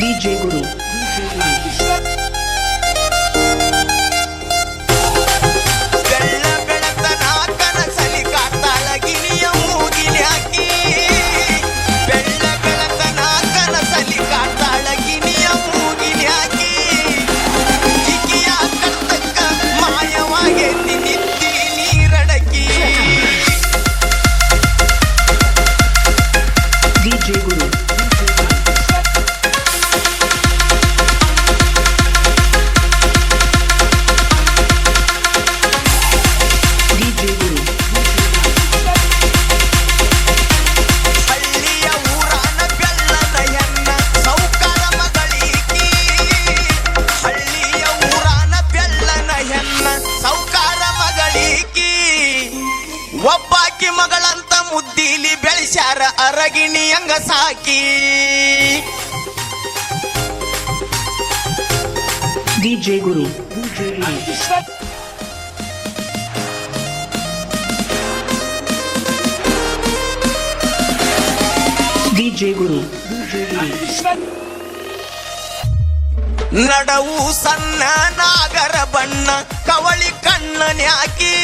DJ Guru. ಬೆಳ್ಳ ಬೆಳೆಸ್ಯಾರ ಅರಗಿಣಿ ಹಂಗ ಸಾಕಿ. DJ Guru. DJ ಗುರು. ನಡವು ಸಣ್ಣ ನಾಗರ ಬಣ್ಣ ಕವಳಿ ಕಣ್ಣನ್ಯಾಕಿ.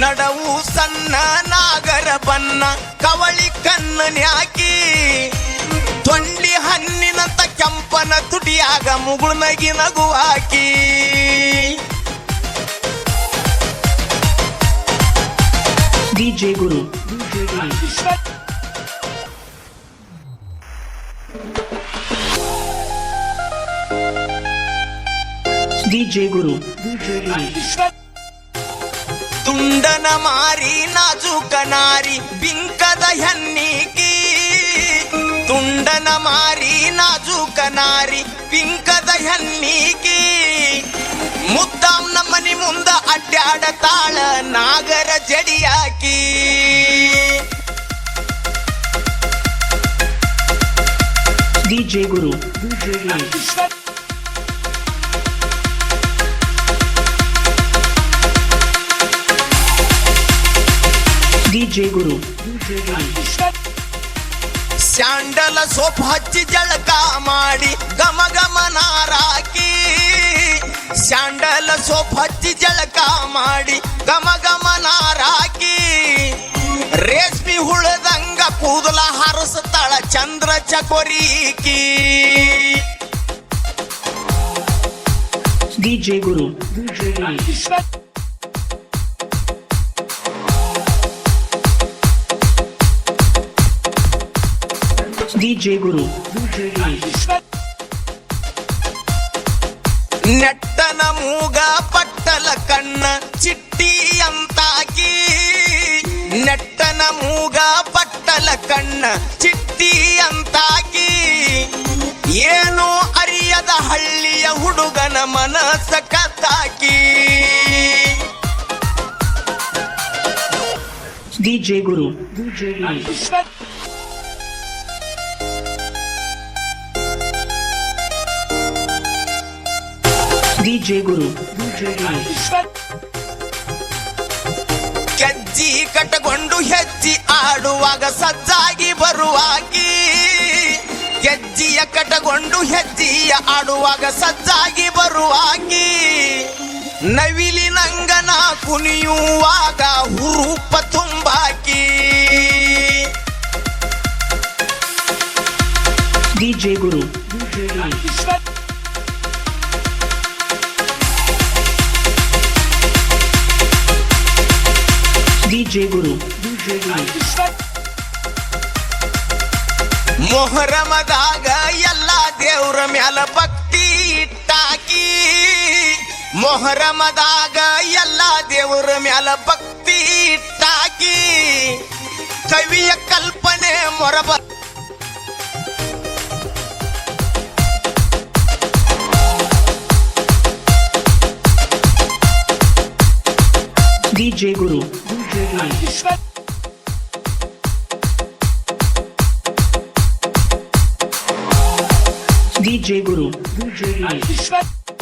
ನಡವು ಸಣ್ಣ ನಾಗರ ಬನ್ನ ಕವಳಿ ಕಣ್ಣನ್ಯಾಕಿ ತೊಂಡಿ ಹಣ್ಣಿನಂತ ಕೆಂಪನ ತುಟಿಯಾಗ ಮುಗುಳ್ನಗಿ ನಗು ಹಾಕಿ. ಡಿಜೆ ಗುರು. DJ Guru. ತುಂಡನ ಮಾರಿ ನಾಜೂಕ ನಾರಿ ಬಿಂಕದ ಹೆನ್ನಿಕಿ ತುಂಡನ ಮಾರಿ ನಾಜೂಕ ನಾರಿ ಬಿಂಕದ ಹೆನ್ನಿಕಿ ಮುದ್ದಾಂ ನಮ್ಮನಿ ಮುಂದ ಅಡ್ಡಾಡತಾಳ ನಾಗರ ಜಡಿಯಾಕಿ DJ Guru. DJ Guru. ಸ್ಯಾಂಡಲ soap ಹಚ್ಚಿ ಜಳಕ ಮಾಡಿ ಗಮ ಗಮ ನಾರಾಕಿ ಸ್ಯಾಂಡಲ ಸೋಪ್ ಹಚ್ಚಿ ಜಳಕ ಮಾಡಿ ಗಮ ಗಮ ನಾರಾಕಿ ರೇಷ್ಮಿ ಹುಳದಂಗ ಕೂದಲ ಹಾರಿಸ್ತಾಳ ಚಂದ್ರ ಚಕೋರೀಕಿ DJ Guru. DJ Guru. ನೆಟ್ಟನ ಮೂಗ ಪಟ್ಟಲ ಕಣ್ಣ ಚಿಟ್ಟಿ ಅಂತಾಕಿ ನೆಟ್ಟನ ಮೂಗ ಪಟ್ಟಲ ಕಣ್ಣ ಚಿಟ್ಟಿ ಅಂತಾಕಿ ಏನು ಅರಿಯದ ಹಳ್ಳಿಯ ಹುಡುಗನ ಮನಸ್ಸ ಕತ್ತಾಕಿ DJ Guru. DJ Guru. ಕೆಜ್ಜಿ ಕಟ್ಟಕೊಂಡು ಹೆಜ್ಜಿ ಆಡುವಾಗ ಸಜ್ಜಾಗಿ ಬರುವಾಗಿ. ಗೆಜ್ಜಿಯ ಕಟ್ಟಗೊಂಡು ಹೆಜ್ಜಿಯ ಆಡುವಾಗ ಸಜ್ಜಾಗಿ ಬರುವಾಗಿ. ನವಿಲಿ ನಂಗನ ಕುಣಿಯುವಾಗ ಹುರುಪ ತುಂಬಾಕಿ. DJ Guru. DJ Guru. ಮೊಹರಮದಾಗ ಎಲ್ಲ ದೇವ್ರ ಮ್ಯಾಲ ಭಕ್ತಿ ಇಟ್ಟಾಕಿ ಮೊಹರಮದಾಗ ಎಲ್ಲ ದೇವ್ರ ಮ್ಯಾಲ ಭಕ್ತಿ ಇಟ್ಟಾಕಿ ಕವಿಯ ಕಲ್ಪನೆ Moraba DJ Guru. DJ Guru.